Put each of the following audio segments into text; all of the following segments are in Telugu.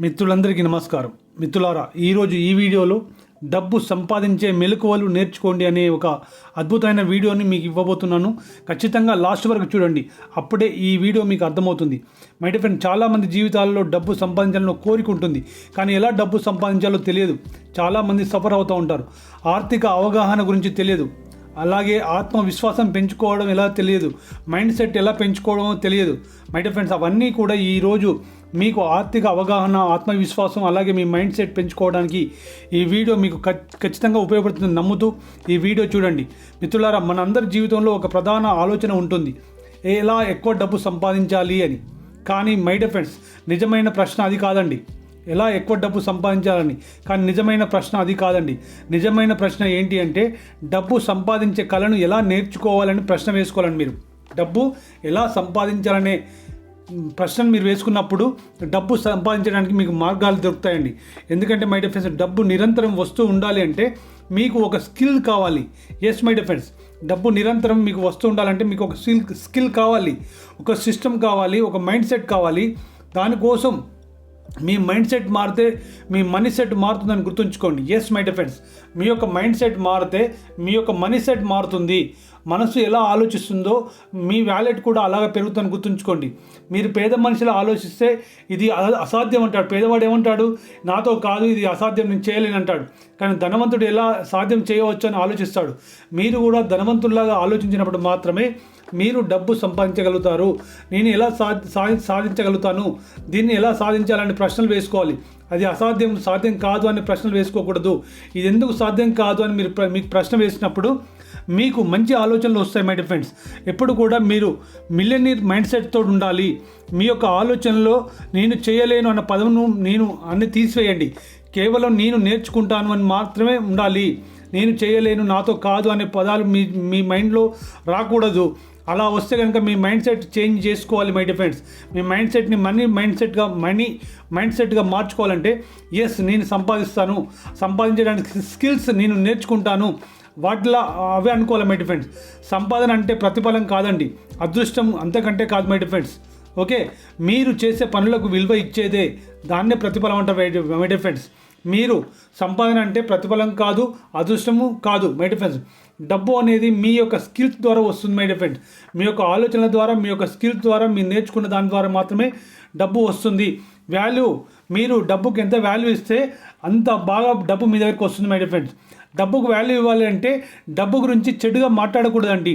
మిత్రులందరికీ నమస్కారం. మిత్రులారా ఈరోజు ఈ వీడియోలో డబ్బు సంపాదించే మెలకువలు నేర్చుకోండి అనే ఒక అద్భుతమైన వీడియోని మీకు ఇవ్వబోతున్నాను. ఖచ్చితంగా లాస్ట్ వరకు చూడండి. అప్పుడే ఈ వీడియో మీకు అర్థమవుతుంది. మై డియర్ ఫ్రెండ్ చాలామంది జీవితాల్లో డబ్బు సంపాదించాలని కోరిక ఉంటుంది. కానీ ఎలా డబ్బు సంపాదించాలో తెలియదు. చాలామంది సఫర్ అవుతూ ఉంటారు. ఆర్థిక అవగాహన గురించి తెలియదు. అలాగే ఆత్మవిశ్వాసం పెంచుకోవడం ఎలా తెలియదు? మైండ్ సెట్ ఎలా పెంచుకోవడమో తెలియదు. మై డియర్ ఫ్రెండ్స్ అవన్నీ కూడా ఈరోజు మీకు ఆర్థిక అవగాహన ఆత్మవిశ్వాసం అలాగే మీ మైండ్ సెట్ పెంచుకోవడానికి ఈ వీడియో మీకు ఖచ్చితంగా ఉపయోగపడుతుందని నమ్ముతూ ఈ వీడియో చూడండి. మిత్రులారా మనందరి జీవితంలో ఒక ప్రధాన ఆలోచన ఉంటుంది. ఎలా ఎక్కువ డబ్బు సంపాదించాలి అని? కానీ మై డియర్ ఫ్రెండ్స్ నిజమైన ప్రశ్న అది కాదండి. ఎలా ఎక్కువ డబ్బు సంపాదించాలని? కానీ నిజమైన ప్రశ్న అది కాదండి. నిజమైన ప్రశ్న ఏంటి అంటే డబ్బు సంపాదించే కళను ఎలా నేర్చుకోవాలని ప్రశ్న వేసుకోవాలని మీరు. డబ్బు ఎలా సంపాదించాలనే ప్రశ్నను మీరు వేసుకున్నప్పుడు డబ్బు సంపాదించడానికి మీకు మార్గాలు దొరుకుతాయండి. ఎందుకంటే మై డిఫెన్స్ డబ్బు నిరంతరం వస్తూ ఉండాలి అంటే మీకు ఒక స్కిల్ కావాలి. ఎస్ మై డిఫెన్స్ డబ్బు నిరంతరం మీకు వస్తూ ఉండాలంటే మీకు ఒక స్కిల్ స్కిల్ కావాలి. ఒక సిస్టమ్ కావాలి ఒక మైండ్ సెట్ కావాలి. దానికోసం మీ మైండ్ సెట్ మారితే మీ మనీ సెట్ మారుతుందని గుర్తుంచుకోండి. ఎస్ మై డిఫెండ్స్ మీ యొక్క మైండ్ సెట్ మారితే మీ యొక్క మనీ సెట్ మారుతుంది. మనసు ఎలా ఆలోచిస్తుందో మీ వ్యాలెట్ కూడా అలాగ పెరుగుతుందని గుర్తుంచుకోండి. మీరు పేద మనిషిలా ఆలోచిస్తే ఇది అసాధ్యం అంటాడు. పేదవాడు ఏమంటాడు? నాతో కాదు ఇది అసాధ్యం నేను చేయలేను అంటాడు. కానీ ధనవంతుడు ఎలా సాధ్యం చేయవచ్చు అని ఆలోచిస్తాడు. మీరు కూడా ధనవంతుల్లాగా ఆలోచించినప్పుడు మాత్రమే మీరు డబ్బు సంపాదించగలుగుతారు. నేను ఎలా సా సాధించగలుగుతాను? దీన్ని ఎలా సాధించాలని ప్రశ్నలు వేసుకోవాలి. అది అసాధ్యం సాధ్యం కాదు అని ప్రశ్నలు వేసుకోకూడదు. ఇది ఎందుకు సాధ్యం కాదు అని మీరు ప్ర- మీకు ప్రశ్న వేసినప్పుడు మీకు మంచి ఆలోచనలు వస్తాయి మై ఫ్రెండ్స్ ఎప్పుడు కూడా మీరు మిలియనీర్ మైండ్ సెట్తో ఉండాలి. మీ యొక్క ఆలోచనలో నేను చేయలేను అన్న పదమును నేను అన్ని తీసివేయండి. కేవలం నేను నేర్చుకుంటాను అని మాత్రమే ఉండాలి. నేను చేయలేను నాతో కాదు అనే పదాలు మీ మీ మైండ్లో రాకూడదు. అలా వస్తే కనుక మీ మైండ్ సెట్ చేంజ్ చేసుకోవాలి మై డిఫెండ్స్ మీ మైండ్ సెట్ని మనీ మైండ్ సెట్గా మనీ మైండ్ సెట్గా మార్చుకోవాలంటే ఎస్ నేను సంపాదిస్తాను. సంపాదించడానికి స్కిల్స్ నేను నేర్చుకుంటాను. వాటిలా అవే అనుకోవాలి మై డిఫెండ్స్ సంపాదన అంటే ప్రతిఫలం కాదండి. అదృష్టం అంతకంటే కాదు మై డిఫెండ్స్ ఓకే? మీరు చేసే పనులకు విలువ ఇచ్చేదే. దాన్నే ప్రతిఫలం అంటారు మై డిఫెండ్స్ మీరు సంపాదన అంటే ప్రతిఫలం కాదు అదృష్టము కాదు మై డిఫెన్స్ డబ్బు అనేది మీ యొక్క స్కిల్స్ ద్వారా వస్తుంది మై డిఫెండ్ మీ యొక్క ఆలోచనల ద్వారా మీ యొక్క స్కిల్స్ ద్వారా మీరు నేర్చుకున్న దాని ద్వారా మాత్రమే డబ్బు వస్తుంది. వాల్యూ మీరు డబ్బుకి ఎంత వాల్యూ ఇస్తే అంత బాగా డబ్బు మీ దగ్గరికి వస్తుంది మై డిఫెండ్స్ డబ్బుకు వాల్యూ ఇవ్వాలి అంటే డబ్బు గురించి చెడుగా మాట్లాడకూడదండి.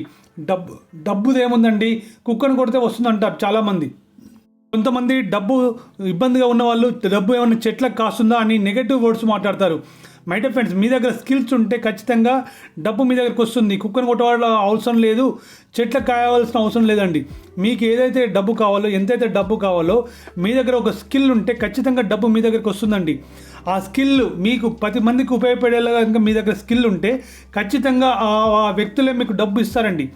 డబ్బు డబ్బుది ఏముందండి? కుక్కను కొడితే వస్తుంది అంటారు చాలామంది. కొంతమంది డబ్బు ఇబ్బందిగా ఉన్న వాళ్ళు డబ్బు ఏమైనా చెట్లకు కాస్తుందా అని నెగటివ్ వర్డ్స్ మాట్లాడతారు. మై డియర్ ఫ్రెండ్స్ మీ దగ్గర స్కిల్స్ ఉంటే ఖచ్చితంగా డబ్బు మీ దగ్గరకు వస్తుంది. కుక్కను కొట్టవాళ్ళ అవసరం లేదు. చెట్లకు కావాల్సిన అవసరం లేదండి. మీకు ఏదైతే డబ్బు కావాలో ఎంతైతే డబ్బు కావాలో మీ దగ్గర ఒక స్కిల్ ఉంటే ఖచ్చితంగా డబ్బు మీ దగ్గరకు వస్తుందండి. ఆ స్కిల్ మీకు పది మందికి ఉపయోగపడేలాగా కనుక మీ దగ్గర స్కిల్ ఉంటే ఖచ్చితంగా ఆ వ్యక్తులే మీకు డబ్బు ఇస్తారండి.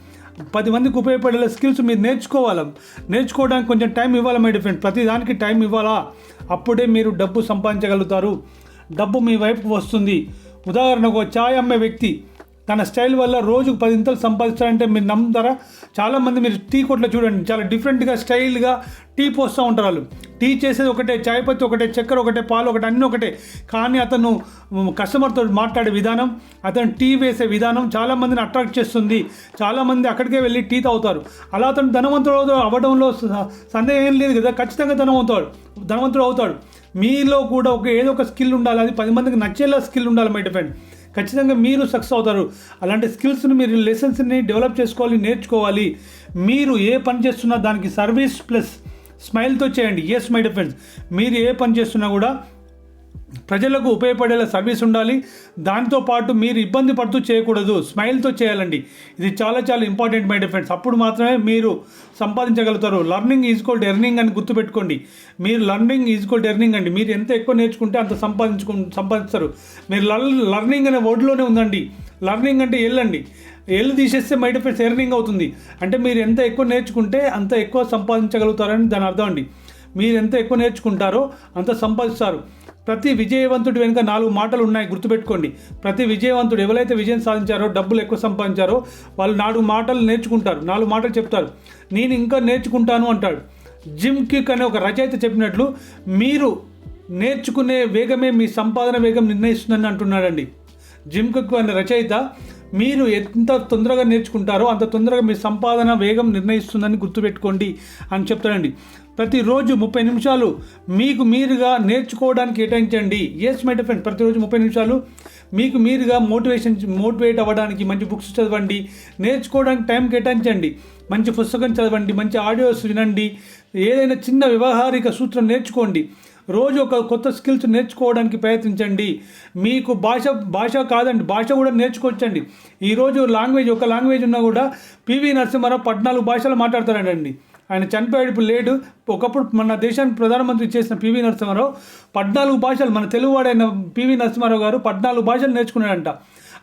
పది మందికి ఉపయోగపడేలా స్కిల్స్ మీరు నేర్చుకోవాలి. నేర్చుకోవడానికి కొంచెం టైం ఇవ్వాలి మై డిఫరెంట్ ప్రతి దానికి టైం ఇవ్వాలా? అప్పుడే మీరు డబ్బు సంపాదించగలుగుతారు. డబ్బు మీ వైపు వస్తుంది. ఉదాహరణకు చాయ్ ఛాయ్ అమ్మే వ్యక్తి తన స్టైల్ వల్ల రోజుకు పది ఇంతలు సంపాదిస్తారంటే మీరు నమ్ముతారా? చాలామంది మీరు టీ కొట్లో చూడండి చాలా డిఫరెంట్గా స్టైల్గా టీ పోస్తూ ఉంటారు వాళ్ళు. టీ చేసేది ఒకటే చాయ్ పత్తి ఒకటే చక్కెర ఒకటే పాలు ఒకటే అన్నీ ఒకటే. కానీ అతను కస్టమర్తో మాట్లాడే విధానం అతను టీ వేసే విధానం చాలామందిని అట్రాక్ట్ చేస్తుంది. చాలామంది అక్కడికే వెళ్ళి టీ తాగుతారు. అలా అతను ధనవంతుడు అవ్వడంలో స- సందేహం ఏం లేదు కదా. ఖచ్చితంగా ధనవంతుడు ధనవంతుడు అవుతాడు. మీలో కూడా ఒక ఏదో ఒక స్కిల్ ఉండాలి అది పది మందికి నచ్చేలా స్కిల్ ఉండాలి మై డిఫెండ్ ఖచ్చితంగా మీరు సక్సెస్ అవుతారు. అలాంటి స్కిల్స్ని మీరు లెసన్స్ని డెవలప్ చేసుకోవాలి నేర్చుకోవాలి. మీరు ఏ పని చేస్తున్నా దానికి సర్వీస్ ప్లస్ స్మైల్తో చేయండి. ఎస్ మై డిఫెండ్స్ మీరు ఏ పని చేస్తున్నా కూడా ప్రజలకు ఉపయోగపడేలా సర్వీస్ ఉండాలి. దాంతో పాటు మీరు ఇబ్బంది పడుతూ చేయకూడదు. స్మైల్తో చేయాలండి. ఇది చాలా చాలా ఇంపార్టెంట్ మై డిఫెండ్స్ అప్పుడు మాత్రమే మీరు సంపాదించగలుగుతారు. లర్నింగ్ ఈజ్కోల్ ఎర్నింగ్ అని గుర్తుపెట్టుకోండి. మీరు లర్నింగ్ ఈజ్కోల్ ఎర్నింగ్ అండి. మీరు ఎంత ఎక్కువ నేర్చుకుంటే అంత సంపాదించుకు సంపాదిస్తారు. మీరు లర్- లర్నింగ్ అనే వర్డ్లోనే ఉందండి. లర్నింగ్ అంటే ఎల్లండి ఎల్లు తీసేస్తే మై డిఫెండ్స్ ఎర్నింగ్ అవుతుంది. అంటే మీరు ఎంత ఎక్కువ నేర్చుకుంటే అంత ఎక్కువ సంపాదించగలుగుతారని దాని అర్థం అండి. మీరు ఎంత ఎక్కువ నేర్చుకుంటారో అంత సంపాదిస్తారు. ప్రతి విజయవంతుడి వెనుక నాలుగు మాటలు ఉన్నాయి గుర్తుపెట్టుకోండి. ప్రతి విజయవంతుడు ఎవరైతే విజయం సాధించారో డబ్బులు ఎక్కువ సంపాదించారో వాళ్ళు నాలుగు మాటలు నేర్చుకుంటారు. నాలుగు మాటలు చెప్తారు. నేను ఇంకా నేర్చుకుంటాను అంటాడు. జిమ్ కిక్ అనే ఒక రచయిత చెప్పినట్లు మీరు నేర్చుకునే వేగమే మీ సంపాదన వేగం నిర్ణయిస్తుందని అంటున్నాడండి. జిమ్ కుక్ అనే రచయిత మీరు ఎంత తొందరగా నేర్చుకుంటారో అంత తొందరగా మీ సంపాదన వేగం నిర్ణయిస్తుందని గుర్తుపెట్టుకోండి అని చెప్తానండి ప్రతిరోజు ముప్పై నిమిషాలు మీకు మీరుగా నేర్చుకోవడానికి కేటాయించండి. ఎస్ మై డిఫెండ్ ప్రతిరోజు ముప్పై నిమిషాలు మీకు మీరుగా మోటివేషన్ మోటివేట్ అవ్వడానికి మంచి బుక్స్ చదవండి. నేర్చుకోవడానికి టైం కేటాయించండి. మంచి పుస్తకం చదవండి మంచి ఆడియోస్ వినండి. ఏదైనా చిన్న వ్యవహారిక సూత్రం నేర్చుకోండి. రోజు ఒక కొత్త స్కిల్స్ నేర్చుకోవడానికి ప్రయత్నించండి. మీకు భాష భాష కాదండి భాష కూడా నేర్చుకోవచ్చండి. ఈరోజు లాంగ్వేజ్ ఒక లాంగ్వేజ్ ఉన్నా కూడా పివి నరసింహారావు పద్నాలుగు భాషలు మాట్లాడతాడండి ఆయన చనిపోయాడు ఇప్పుడు లేడు. ఒకప్పుడు మన దేశానికి ప్రధానమంత్రి చేసిన పివి నరసింహారావు పద్నాలుగు భాషలు మన తెలుగువాడైన పివి నరసింహారావు గారు పద్నాలుగు భాషలు నేర్చుకున్నాడంట.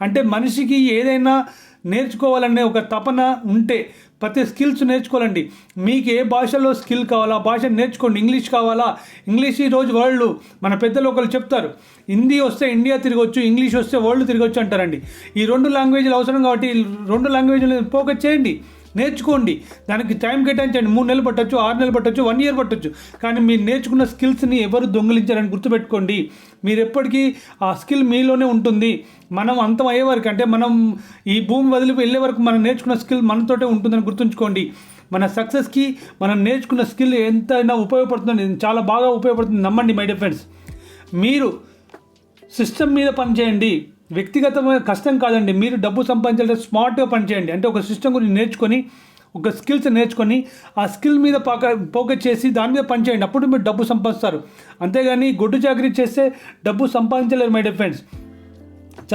అంటే మనిషికి ఏదైనా నేర్చుకోవాలనే ఒక తపన ఉంటే ప్రతి స్కిల్స్ నేర్చుకోవాలండి. మీకు ఏ భాషలో స్కిల్ కావాలా ఆ భాష నేర్చుకోండి. ఇంగ్లీష్ కావాలా? ఇంగ్లీష్ ఈరోజు వరల్డ్ మన పెద్దలు ఒకరు చెప్తారు. హిందీ వస్తే ఇండియా తిరగొచ్చు ఇంగ్లీష్ వస్తే వరల్డ్ తిరగొచ్చు అంటారండి. ఈ రెండు లాంగ్వేజ్లు అవసరం కాబట్టి రెండు లాంగ్వేజ్లు ఫోకస్ చేయండి. నేర్చుకోండి. దానికి టైం కేటాయించండి. మూడు నెలలు పట్టొచ్చు ఆరు నెలలు పట్టచ్చు వన్ ఇయర్ పట్టొచ్చు. కానీ మీరు నేర్చుకున్న స్కిల్స్ని ఎవరు దొంగిలించారని గుర్తుపెట్టుకోండి. మీరు ఎప్పటికీ ఆ స్కిల్ మీలోనే ఉంటుంది. మనం అంతం అయ్యే వరకు అంటే మనం ఈ భూమి వదిలి వెళ్ళే వరకు మనం నేర్చుకున్న స్కిల్ మనతోటే ఉంటుందని గుర్తుంచుకోండి. మన సక్సెస్కి మనం నేర్చుకున్న స్కిల్ ఎంతైనా ఉపయోగపడుతుంది చాలా బాగా ఉపయోగపడుతుంది. నమ్మండి మై డియర్ ఫ్రెండ్స్ మీరు సిస్టమ్ మీద పనిచేయండి. వ్యక్తిగతమైన కష్టం కాదండి. మీరు డబ్బు సంపాదించాలంటే స్మార్ట్గా పనిచేయండి. అంటే ఒక సిస్టమ్ గురించి నేర్చుకొని ఒక స్కిల్స్ నేర్చుకొని ఆ స్కిల్ మీద పాక ఫోకస్ చేసి దాని మీద పనిచేయండి. అప్పుడు మీరు డబ్బు సంపాదిస్తారు. అంతేగాని గొడ్డు చాకరీ చేస్తే డబ్బు సంపాదించలేరు మై డియర్ ఫ్రెండ్స్.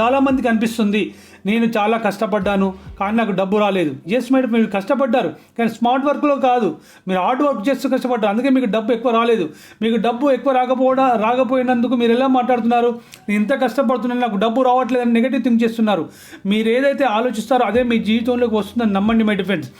చాలామందికి అనిపిస్తుంది. నేను చాలా కష్టపడ్డాను కానీ నాకు డబ్బు రాలేదు. ఎస్ మేడం మీరు కష్టపడ్డారు కానీ స్మార్ట్ వర్క్లో కాదు. మీరు హార్డ్ వర్క్ చేస్తూ కష్టపడ్డారు అందుకే మీకు డబ్బు ఎక్కువ రాలేదు. మీకు డబ్బు ఎక్కువ రాకపోవడం రాకపోయినందుకు మీరు ఎలా మాట్లాడుతున్నారు? నేను ఇంత కష్టపడుతున్నాను నాకు డబ్బు రావట్లేదని నెగిటివ్ థింక్ చేస్తున్నారు. మీరు ఏదైతే ఆలోచిస్తారో అదే మీ జీవితంలోకి వస్తుందని నమ్మండి మై డిఫెన్స్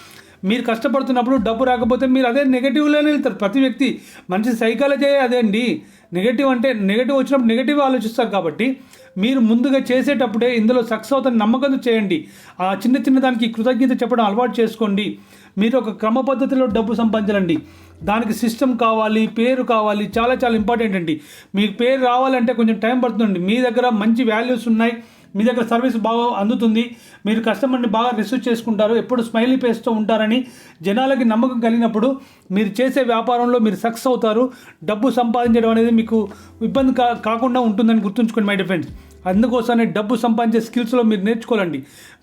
మీరు కష్టపడుతున్నప్పుడు డబ్బు రాకపోతే మీరు అదే నెగిటివ్లోనే వెళ్తారు. ప్రతి వ్యక్తి మనిషి సైకాలజీ అదే అండి నెగిటివ్ అంటే నెగిటివ్ వచ్చినప్పుడు నెగిటివ్ ఆలోచిస్తారు కాబట్టి మీరు ముందుగా చేసేటప్పుడే ఇందులో సక్సెస్ అవుతాను నమ్మకంతో చేయండి. ఆ చిన్న చిన్న దానికి కృతజ్ఞత చెప్పడం అలవాటు చేసుకోండి. మీరు ఒక క్రమ పద్ధతిలో డబ్బు సంపాదించాలండి. దానికి సిస్టమ్ కావాలి పేరు కావాలి చాలా చాలా ఇంపార్టెంట్ అండి. మీకు పేరు రావాలంటే కొంచెం టైం పడుతుందండి. మీ దగ్గర మంచి వాల్యూస్ ఉన్నాయి. మీ దగ్గర సర్వీస్ బాగా అందుతుంది. మీరు కస్టమర్ని బాగా రిసీవ్ చేసుకుంటారు. ఎప్పుడు స్మైలీ ఫేస్తో ఉంటారని జనాలకి నమ్మకం కలిగినప్పుడు మీరు చేసే వ్యాపారంలో మీరు సక్సెస్ అవుతారు. డబ్బు సంపాదించడం అనేది మీకు ఇబ్బంది కా కాకుండా ఉంటుందని గుర్తుంచుకోండి మై డిఫెండ్స్ అందుకోసమే డబ్బు సంపాదించే స్కిల్స్లో మీరు నేర్చుకోవాలండి.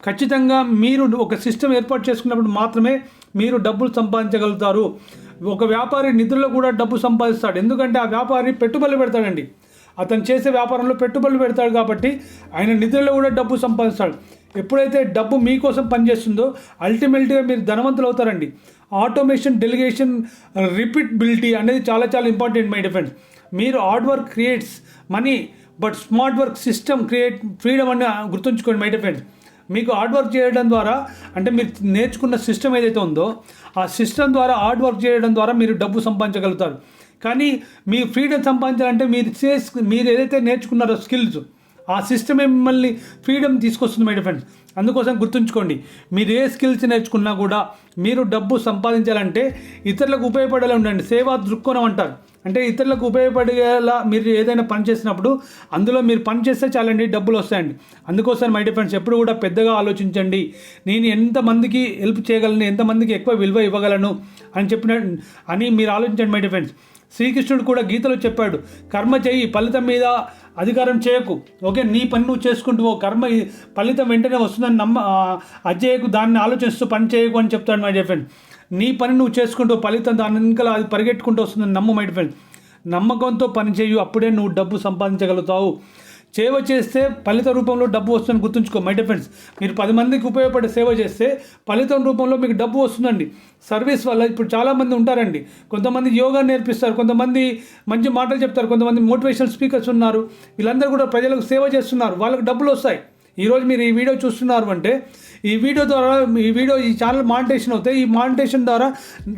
ఖచ్చితంగా మీరు ఒక సిస్టమ్ ఏర్పాటు చేసుకున్నప్పుడు మాత్రమే మీరు డబ్బులు సంపాదించగలుగుతారు. ఒక వ్యాపారి నిధుల్లో కూడా డబ్బు సంపాదిస్తాడు. ఎందుకంటే ఆ వ్యాపారి పెట్టుబడులు పెడతాడండి. అతను చేసే వ్యాపారంలో పెట్టుబడులు పెడతాడు కాబట్టి ఆయన నిధుల్లో కూడా డబ్బు సంపాదిస్తాడు. ఎప్పుడైతే డబ్బు మీకోసం పనిచేస్తుందో అల్టిమేట్గా మీరు ధనవంతులు అవుతారండి. ఆటోమేషన్ డెలిగేషన్ రిపీటబిలిటీ అనేది చాలా చాలా ఇంపార్టెంట్ మై డిఫెండ్స్ మీరు hard work creates money but smart work system create freedom అని గుర్తుంచుకోండి మై డిఫెండ్స్ మీకు హార్డ్ వర్క్ చేయడం ద్వారా అంటే మీరు నేర్చుకున్న సిస్టమ్ ఏదైతే ఉందో ఆ సిస్టమ్ ద్వారా హార్డ్ వర్క్ చేయడం ద్వారా మీరు డబ్బు సంపాదించగలుగుతారు. కానీ మీ ఫ్రీడమ్ సంపాదించాలంటే మీరు చేస్ మీరు ఏదైతే నేర్చుకున్నారో స్కిల్స్ ఆ సిస్టమే మిమ్మల్ని ఫ్రీడమ్ తీసుకొస్తుంది మై ఫ్రెండ్స్ అందుకోసం గుర్తుంచుకోండి మీరు ఏ స్కిల్స్ నేర్చుకున్నా కూడా మీరు డబ్బు సంపాదించాలంటే ఇతరులకు ఉపయోగపడేలా ఉండండి. సేవా దృక్కోణం అంటారు. అంటే ఇతరులకు ఉపయోగపడేలా మీరు ఏదైనా పని చేసినప్పుడు అందులో మీరు పని చేస్తే చాలండి డబ్బులు వస్తాయండి. అందుకోసం మై ఫ్రెండ్స్ ఎప్పుడు కూడా పెద్దగా ఆలోచించండి. నేను ఎంతమందికి హెల్ప్ చేయగలను ఎంతమందికి ఎక్కువ విలువ ఇవ్వగలను అని చెప్పిన అని మీరు ఆలోచించండి మై ఫ్రెండ్స్ శ్రీకృష్ణుడు కూడా గీతలో చెప్పాడు కర్మ చేయి ఫలితం మీద అధికారం చేయకు. ఓకే నీ పని నువ్వు చేసుకుంటూ ఓ కర్మ ఫలితం వెంటనే వస్తుందని నమ్మ ఆ, దాన్ని ఆలోచిస్తూ పని చేయకు అని చెప్తాడు మై డియర్ ఫ్రెండ్ నీ పని నువ్వు చేసుకుంటూ ఫలితం దాని వెనకాల అది పరిగెట్టుకుంటూ వస్తుందని నమ్ము మై డియర్ ఫ్రెండ్ నమ్మకంతో పని చేయు అప్పుడే నువ్వు డబ్బు సంపాదించగలుగుతావు. సేవ చేస్తే ఫలిత రూపంలో డబ్బు వస్తుందని గుర్తుంచుకో మై డిఫెన్స్ మీరు పది మందికి ఉపయోగపడే సేవ చేస్తే ఫలితం రూపంలో మీకు డబ్బు వస్తుందండి. సర్వీస్ వల్ల ఇప్పుడు చాలామంది ఉంటారండి. కొంతమంది యోగా నేర్పిస్తారు కొంతమంది మంచి మాటలు చెప్తారు కొంతమంది మోటివేషనల్ స్పీకర్స్ ఉన్నారు. వీళ్ళందరూ కూడా ప్రజలకు సేవ చేస్తున్నారు. వాళ్ళకి డబ్బులు వస్తాయి. ఈరోజు మీరు ఈ వీడియో చూస్తున్నారు అంటే ఈ వీడియో ద్వారా ఈ వీడియో ఈ ఛానల్ మానిటేషన్ అవుతాయి ఈ మానిటేషన్ ద్వారా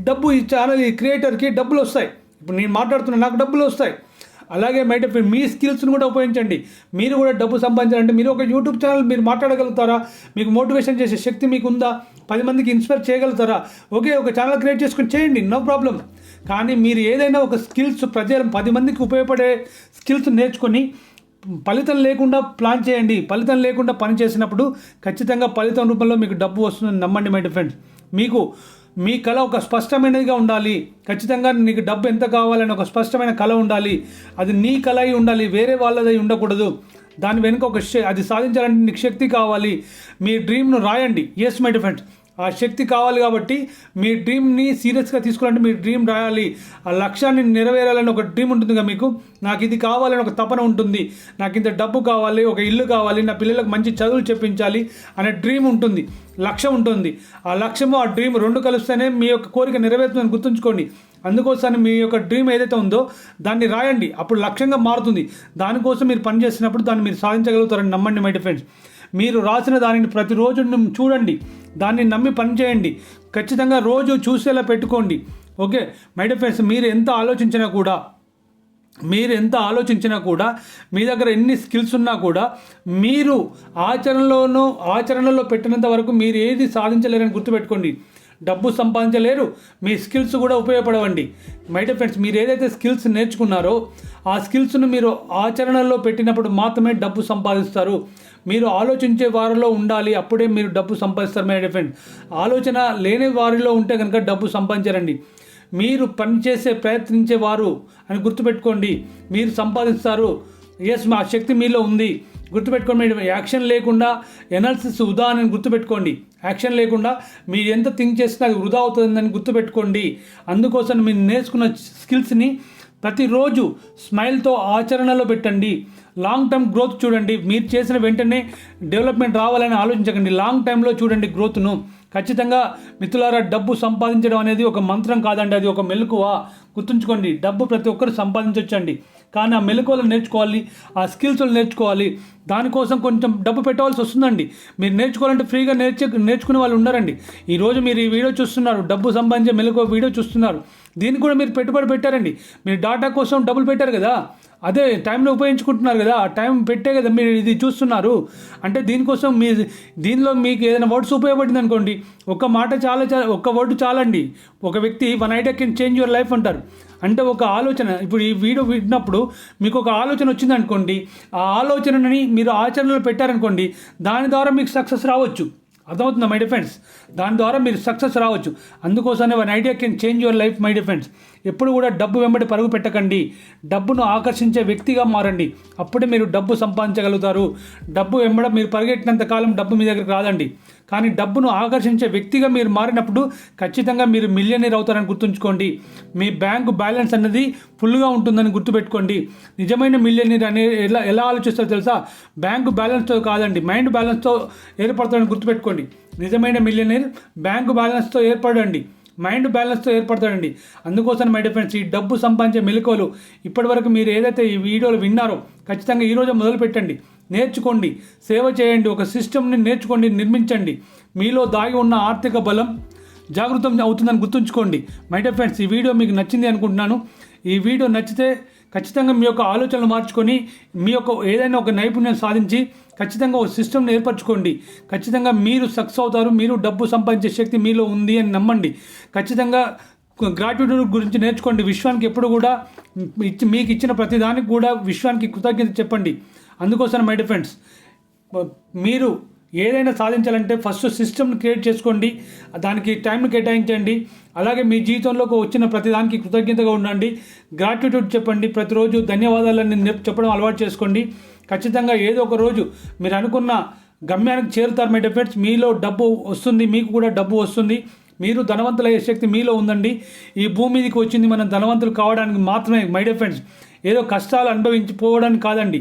డబ్బు ఈ ఛానల్ ఈ క్రియేటర్కి డబ్బులు వస్తాయి. ఇప్పుడు నేను మాట్లాడుతున్నా నాకు డబ్బులు వస్తాయి. అలాగే మైట్ మీ స్కిల్స్ని కూడా ఉపయోగించండి. మీరు కూడా డబ్బు సంపాదించాలంటే మీరు ఒక యూట్యూబ్ ఛానల్ మీరు మాట్లాడగలుగుతారా? మీకు మోటివేషన్ చేసే శక్తి మీకు ఉందా పది మందికి ఇన్స్పైర్ చేయగలుగుతారా? ఓకే ఒక ఛానల్ క్రియేట్ చేసుకొని చేయండి నో ప్రాబ్లం కానీ మీరు ఏదైనా ఒక స్కిల్స్ ప్రజలు పది మందికి ఉపయోగపడే స్కిల్స్ నేర్చుకొని ఫలితం లేకుండా ప్లాన్ చేయండి. ఫలితం లేకుండా పని చేసినప్పుడు ఖచ్చితంగా ఫలితం రూపంలో మీకు డబ్బు వస్తుందని నమ్మండి మై ఫ్రెండ్స్ మీకు మీ కళ ఒక స్పష్టమైనదిగా ఉండాలి. ఖచ్చితంగా నీకు డబ్బు ఎంత కావాలని ఒక స్పష్టమైన కళ ఉండాలి. అది నీ కళ అయి ఉండాలి వేరే వాళ్ళది ఉండకూడదు. దాని వెనుక ఒక అది సాధించాలంటే నీకు శక్తి కావాలి. మీ డ్రీమ్ను రాయండి. ఎస్ మై డిఫెండ్స్ ఆ శక్తి కావాలి కాబట్టి మీ డ్రీమ్ని సీరియస్గా తీసుకోవాలంటే మీ డ్రీమ్ రాయాలి. ఆ లక్ష్యాన్ని నెరవేరాలని ఒక డ్రీమ్ ఉంటుంది కదా మీకు. నాకు ఇది కావాలని ఒక తపన ఉంటుంది. నాకు ఇంత డబ్బు కావాలి ఒక ఇల్లు కావాలి నా పిల్లలకు మంచి చదువులు చెప్పించాలి అనే డ్రీమ్ ఉంటుంది. లక్ష్యం ఉంటుంది. ఆ లక్ష్యము ఆ డ్రీమ్ రెండు కలిస్తేనే మీ యొక్క కోరిక నెరవేరుతుందని గుర్తుంచుకోండి. అందుకోసం మీ యొక్క డ్రీమ్ ఏదైతే ఉందో దాన్ని రాయండి. అప్పుడు లక్ష్యంగా మారుతుంది. దానికోసం మీరు పని చేసినప్పుడు దాన్ని మీరు సాధించగలుగుతారని నమ్మండి మై ఫ్రెండ్స్ మీరు రాసిన దానిని ప్రతిరోజు చూడండి. దాన్ని నమ్మి పని చేయండి. ఖచ్చితంగా రోజు చూసేలా పెట్టుకోండి. ఓకే? మై ఫ్రెండ్స్ మీరు ఎంత ఆలోచించినా కూడా మీరు ఎంత ఆలోచించినా కూడా మీ దగ్గర ఎన్ని స్కిల్స్ ఉన్నా కూడా మీరు ఆచరణలోనూ ఆచరణలో పెట్టినంత వరకు మీరు ఏది సాధించలేరని గుర్తుపెట్టుకోండి. డబ్బు సంపాదించలేరు. మీ స్కిల్స్ కూడా ఉపయోగపడవండి. మైట ఫ్రెండ్స్ మీరు ఏదైతే స్కిల్స్ నేర్చుకున్నారో ఆ స్కిల్స్ను మీరు ఆచరణలో పెట్టినప్పుడు మాత్రమే డబ్బు సంపాదిస్తారు. మీరు ఆలోచించే వారిలో ఉండాలి అప్పుడే మీరు డబ్బు సంపాదిస్తారు మై డిఫెండ్ ఆలోచన లేని వారిలో ఉంటే కనుక డబ్బు సంపాదించరండి. మీరు పనిచేసే ప్రయత్నించే వారు అని గుర్తుపెట్టుకోండి. మీరు సంపాదిస్తారు. ఎస్ మా శక్తి మీలో ఉంది. గుర్తుపెట్టుకోండి మీరు యాక్షన్ లేకుండా ఎనాలిసిస్ వృధా అని గుర్తుపెట్టుకోండి. యాక్షన్ లేకుండా మీరు ఎంత థింక్ చేసినా అది వృధా అవుతుందని గుర్తుపెట్టుకోండి. అందుకోసం మీరు నేర్చుకున్న స్కిల్స్ని ప్రతిరోజు స్మైల్తో ఆచరణలో పెట్టండి. లాంగ్ టర్మ్ గ్రోత్ చూడండి. మీరు చేసిన వెంటనే డెవలప్మెంట్ రావాలని ఆలోచించకండి. లాంగ్ టైంలో చూడండి గ్రోత్ను ఖచ్చితంగా మిత్రులారా డబ్బు సంపాదించడం అనేది ఒక మంత్రం కాదండి. అది ఒక మెలకువ. గుర్తుంచుకోండి. డబ్బు ప్రతి ఒక్కరు సంపాదించవచ్చండి కానీ ఆ మెలకువలు నేర్చుకోవాలి. ఆ స్కిల్స్ నేర్చుకోవాలి. దానికోసం కొంచెం డబ్బు పెట్టవలసి వస్తుందండి. మీరు నేర్చుకోవాలంటే ఫ్రీగా నేర్చే నేర్చుకునే వాళ్ళు ఉన్నారండి. ఈరోజు మీరు ఈ వీడియో చూస్తున్నారు. డబ్బు సంపాదించే మెలకువ వీడియో చూస్తున్నారు. దీనికి కూడా మీరు పెట్టుబడి పెట్టారండి. మీరు డాటా కోసం డబ్బులు పెట్టారు కదా? అదే టైంలో ఉపయోగించుకుంటున్నారు కదా ఆ టైం పెట్టే కదా మీరు ఇది చూస్తున్నారు. అంటే దీనికోసం మీ దీనిలో మీకు ఏదైనా వర్డ్స్ ఉపయోగపడింది అనుకోండి ఒక మాట చాలా చాలా ఒక వర్డ్ చాలండి. ఒక వ్యక్తి one idea can change your life అంటారు. అంటే ఒక ఆలోచన ఇప్పుడు ఈ వీడియో విన్నప్పుడు మీకు ఒక ఆలోచన వచ్చింది అనుకోండి ఆ ఆలోచనని మీరు ఆచరణలో పెట్టారనుకోండి దాని ద్వారా మీకు సక్సెస్ రావచ్చు. అర్థమవుతుందా మై డిఫెండ్స్ దాని ద్వారా మీరు సక్సెస్ రావచ్చు. అందుకోసమే one idea can change your life my friends ఎప్పుడు కూడా డబ్బు వెంబడి పరుగు పెట్టకండి. డబ్బును ఆకర్షించే వ్యక్తిగా మారండి. అప్పుడే మీరు డబ్బు సంపాదించగలుగుతారు. డబ్బు వెంబడ మీరు పరిగెట్టినంత కాలం డబ్బు మీ దగ్గరికి రాదండి. కానీ డబ్బును ఆకర్షించే వ్యక్తిగా మీరు మారినప్పుడు ఖచ్చితంగా మీరు మిలియనీర్ అవుతారని గుర్తుంచుకోండి. మీ బ్యాంకు బ్యాలెన్స్ అనేది ఫుల్గా ఉంటుందని గుర్తుపెట్టుకోండి. నిజమైన మిలియనీర్ అనే ఎలా ఎలా ఆలోచిస్తారో తెలుసా? బ్యాంకు బ్యాలెన్స్తో కాదండి మైండ్ బ్యాలెన్స్తో ఏర్పడతారని గుర్తుపెట్టుకోండి. నిజమైన మిలియనీర్ బ్యాంకు బ్యాలెన్స్తో ఏర్పడండి. మైండ్ బ్యాలెన్స్తో ఏర్పడతాడండి. అందుకోసం మై ఫ్రెండ్స్ ఈ డబ్బు సంపాదించే మెలకువలు ఇప్పటివరకు మీరు ఏదైతే ఈ వీడియోలు విన్నారో ఖచ్చితంగా ఈరోజు మొదలు పెట్టండి నేర్చుకోండి. సేవ చేయండి. ఒక సిస్టమ్ని నేర్చుకోండి నిర్మించండి. మీలో దాగి ఉన్న ఆర్థిక బలం జాగృతం అవుతుందని గుర్తుంచుకోండి. మై డియర్ ఫ్రెండ్స్ ఈ వీడియో మీకు నచ్చింది అనుకుంటున్నాను. ఈ వీడియో నచ్చితే ఖచ్చితంగా మీ యొక్క ఆలోచనలు మార్చుకొని మీ యొక్క ఏదైనా ఒక నైపుణ్యం సాధించి ఖచ్చితంగా ఒక సిస్టమ్ని ఏర్పరచుకోండి. ఖచ్చితంగా మీరు సక్సెస్ అవుతారు మీరు డబ్బు సంపాదించే శక్తి మీలో ఉంది అని నమ్మండి. ఖచ్చితంగా గ్రాట్యూడ్ గురించి నేర్చుకోండి. విశ్వానికి ఎప్పుడు కూడా ఇచ్చి మీకు ఇచ్చిన ప్రతిదానికి కూడా విశ్వానికి కృతజ్ఞత చెప్పండి. అందుకోసం మై డిఫెండ్స్ మీరు ఏదైనా సాధించాలంటే ఫస్ట్ సిస్టమ్ని క్రియేట్ చేసుకోండి. దానికి టైంని కేటాయించండి. అలాగే మీ జీవితంలోకి వచ్చిన ప్రతిదానికి కృతజ్ఞతగా ఉండండి. గ్రాట్యూట్యూడ్ చెప్పండి. ప్రతిరోజు ధన్యవాదాలని చెప్పడం అలవాటు చేసుకోండి. ఖచ్చితంగా ఏదో ఒక రోజు మీరు అనుకున్న గమ్యానికి చేరుతారు మై డిఫెండ్స్ మీలో డబ్బు వస్తుంది. మీకు కూడా డబ్బు వస్తుంది. మీరు ధనవంతులయ్యే శక్తి మీలో ఉందండి. ఈ భూమి మీదకి వచ్చింది మనం ధనవంతులు కావడానికి మాత్రమే మై డియర్ ఫ్రెండ్స్ ఏదో కష్టాలు అనుభవించిపోవడానికి కాదండి.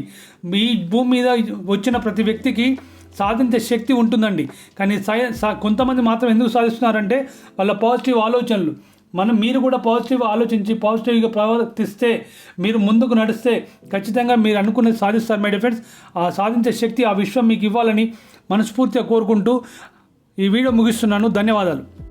ఈ భూమి మీద వచ్చిన ప్రతి వ్యక్తికి సాధించే శక్తి ఉంటుందండి. కానీ సై కొంతమంది మాత్రం ఎందుకు సాధిస్తున్నారంటే వాళ్ళ పాజిటివ్ ఆలోచనలు. మనం మీరు కూడా పాజిటివ్ ఆలోచించి పాజిటివ్గా ప్రవర్తిస్తే మీరు ముందుకు నడిస్తే ఖచ్చితంగా మీరు అనుకున్నది సాధిస్తారు మై ఫ్రెండ్స్ ఆ సాధించే శక్తి ఆ విశ్వం మీకు ఇవ్వాలని మనస్ఫూర్తిగా కోరుకుంటూ ఈ వీడియో ముగిస్తున్నాను. ధన్యవాదాలు.